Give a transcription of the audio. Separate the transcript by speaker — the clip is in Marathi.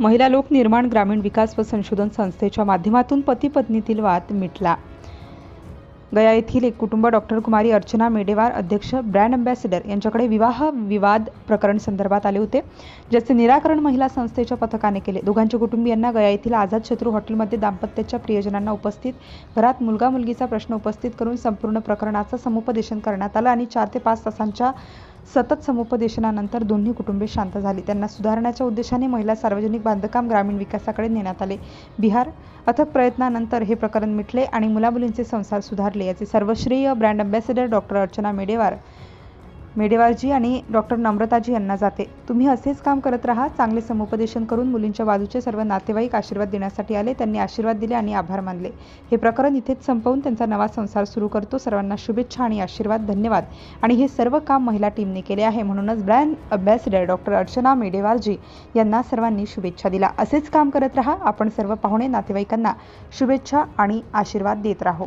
Speaker 1: महिला लोक निर्माण ग्रामीण विकास व संशोधन संस्थेच्या माध्यमातून पती पत्नीतील वाद मिटला. गया येथील एक कुटुंब डॉक्टर कुमारी अर्चना मेडेवार अध्यक्ष ब्रँड अँबॅसेडर यांच्याकडे विवाह विवाद प्रकरण संदर्भात आले होते ज्याचे निराकरण महिला संस्थेच्या पथकाने केले. दोघांच्या कुटुंबियांना गया येथील आझाद शत्रू हॉटेलमध्ये दाम्पत्याच्या प्रियजनांना उपस्थित घरात मुलगा मुलगीचा प्रश्न उपस्थित करून संपूर्ण प्रकरणाचं समुपदेशन करण्यात आलं आणि चार ते पाच तासांच्या सतत समुपदेशनानंतर दोन्ही कुटुंबे शांत झाली. त्यांना सुधारण्याच्या उद्देशाने महिला सार्वजनिक बांधकाम ग्रामीण विकासाकडे नेण्यात आले. बिहार अथक प्रयत्नानंतर हे प्रकरण मिटले आणि मुलामुलींचे संसार सुधारले. याचे सर्वश्रेय brand ambassador doctor Archana Medewar मेडेवालजी आणि डॉक्टर नम्रताजी यांना जाते. तुम्ही असेच काम करत राहा चांगले समुपदेशन करून मुलींच्या बाजूचे सर्व नातेवाईक आशीर्वाद देण्यासाठी आले. त्यांनी आशीर्वाद दिले आणि आभार मानले. हे प्रकरण इथेच संपवून त्यांचा नवा संसार सुरू करतो. सर्वांना शुभेच्छा आणि आशीर्वाद धन्यवाद. आणि हे सर्व काम महिला टीमने केले आहे. म्हणूनच ब्रँड अँबॅसेडर डॉक्टर अर्चना मेडेवालजी यांना सर्वांनी शुभेच्छा दिला असेच काम करत राहा. आपण सर्व पाहुणे नातेवाईकांना शुभेच्छा आणि आशीर्वाद देत राहू.